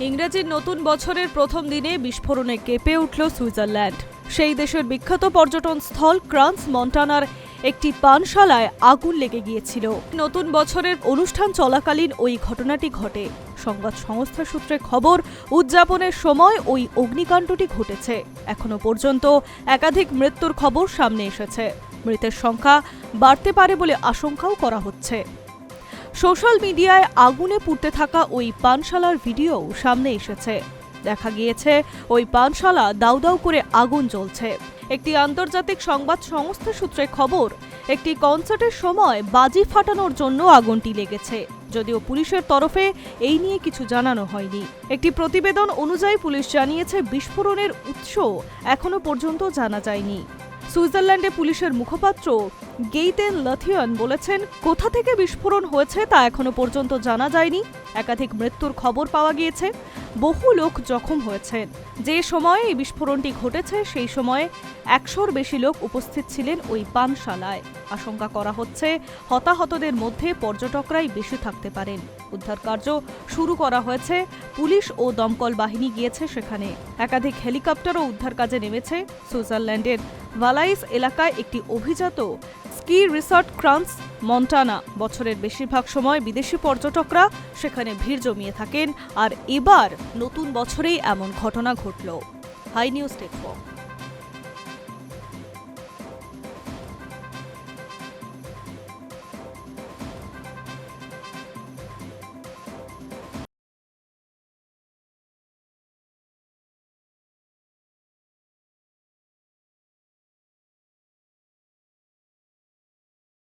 ইংরেজির নতুন বছরের প্রথম দিনে বিস্ফোরণে কেঁপে উঠল সুইজারল্যান্ড। সেই দেশের বিখ্যাত পর্যটন স্থল ক্রান্স মন্টানার একটি পানশালায় আগুন লেগে গিয়েছিল। নতুন বছরের অনুষ্ঠান চলাকালীন ওই ঘটনাটি ঘটে। সংবাদ সংস্থা সূত্রে খবর, উদযাপনের সময় ওই অগ্নিকাণ্ডটি ঘটেছে। এখনও পর্যন্ত একাধিক মৃত্যুর খবর সামনে এসেছে। মৃতের সংখ্যা বাড়তে পারে বলে আশঙ্কাও করা হচ্ছে। সোশ্যাল মিডিয়ায় আগুনে পুড়তে থাকা ওই পানশালার ভিডিও সামনে এসেছে। দেখা গিয়েছে, ওই পানশালা দাউ দাউ করে আগুন জ্বলছে। একটি আন্তর্জাতিক সংবাদ সংস্থা সূত্রে খবর, একটি কনসার্টের সময় বাজি ফাটানোর জন্য আগুনটি লেগেছে। যদিও পুলিশের তরফে এই নিয়ে কিছু জানানো হয়নি। একটি প্রতিবেদন অনুযায়ী পুলিশ জানিয়েছে, বিস্ফোরণের উৎস এখনও পর্যন্ত জানা যায়নি। সুইজারল্যান্ডে পুলিশের মুখপাত্র গেইতেন লাথিয়ন বলেছেন, কোথা থেকে বিস্ফোরণ হয়েছে তা এখনও পর্যন্ত জানা যায়নি। একাধিক মৃত্যুর খবর পাওয়া গিয়েছে। বহু লোক জখম হয়েছেন যে সময়ে এই বিস্ফোরণটি ঘটেছে, সেই সময়ে একশোর বেশি লোক উপস্থিত ছিলেন ওই পানশালায়। আশঙ্কা করা হচ্ছে, হতাহতদের মধ্যে পর্যটকরাই বেশি থাকতে পারেন। উদ্ধার কার্য শুরু করা হয়েছে, পুলিশ ও দমকল বাহিনী গিয়েছে সেখানে। একাধিক হেলিকপ্টারও উদ্ধার কাজে নেমেছে। সুইজারল্যান্ডের ভালাইস এলাকায় একটি অভিজাত স্কি রিসর্ট ক্রান্স? মন্টানা। বছরের বেশিরভাগ সময় বিদেশি পর্যটকরা সেখানে ভিড় জমিয়ে থাকেন। আর এবার নতুন বছরেই এমন ঘটনা ঘটল। High news টেকফো